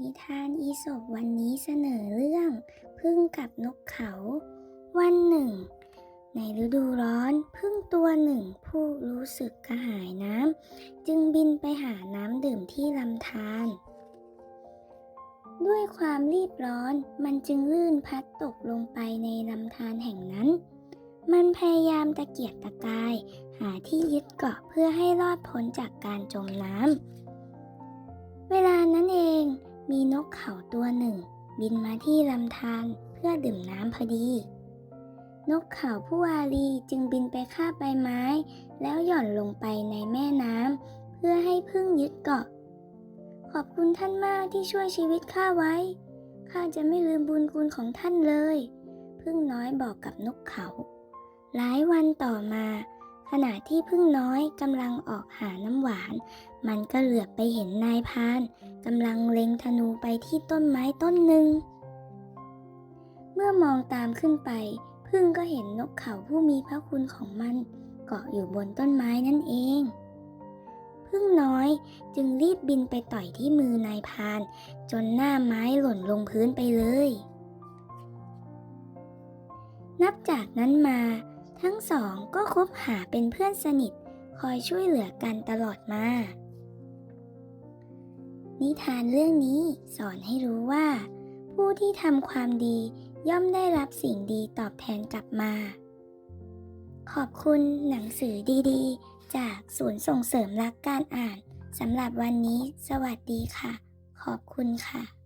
นิทานอีสปวันนี้เสนอเรื่องพึ่งกับนกเขา วันหนึ่ง ในฤดูร้อนพึ่งตัวหนึ่งผู้รู้สึกกระหายน้ำจึงบินไปหาน้ำดื่มที่ลำธารด้วยความรีบร้อนมันจึงลื่นพัดตกลงไปในลำธารแห่งนั้น มันพยายามตะเกียกตะกาย หาที่ยึดเกาะเพื่อให้รอดพ้นจากการจมน้ำเวลานั้นเอง มีนกเขาตัวหนึ่ง บินมาที่ลำธารเพื่อดื่มน้ำพอดี นกเขาผู้วาลีจึงบินไปคาบใบไม้ แล้วหย่อนลงไปในแม่น้ำเพื่อให้พึ่งยึดเกาะ ขอบคุณท่านมากที่ช่วยชีวิตข้าไว้ ข้าจะไม่ลืมบุญคุณของท่านเลย พึ่งน้อยบอกกับนกเขา หลายวันต่อมา ขณะที่พึ่งน้อยกำลังออกหาน้ำหวาน มันก็เหลือบไปเห็นนายพานกำลังเล็งธนูไปที่ต้นไม้ต้นหนึ่ง เมื่อมองตามขึ้นไป พึ่งก็เห็นนกเขาผู้มีพระคุณของมันเกาะอยู่บนต้นไม้นั่นเอง พึ่งน้อยจึงรีบบินไปต่อยที่มือนายพาน จนหน้าไม้หล่นลงพื้นไปเลย นับจากนั้นมา ทั้งสองก็คบหาเป็นเพื่อนสนิทคอยช่วยเหลือกันตลอดมา นิทานเรื่องนี้สอนให้รู้ว่า ผู้ที่ทำความดีย่อมได้รับสิ่งดีตอบแทนกลับมา ขอบคุณหนังสือดีๆ จากศูนย์ส่งเสริมรักการอ่านสำหรับวันนี้ สวัสดีค่ะ ขอบคุณค่ะ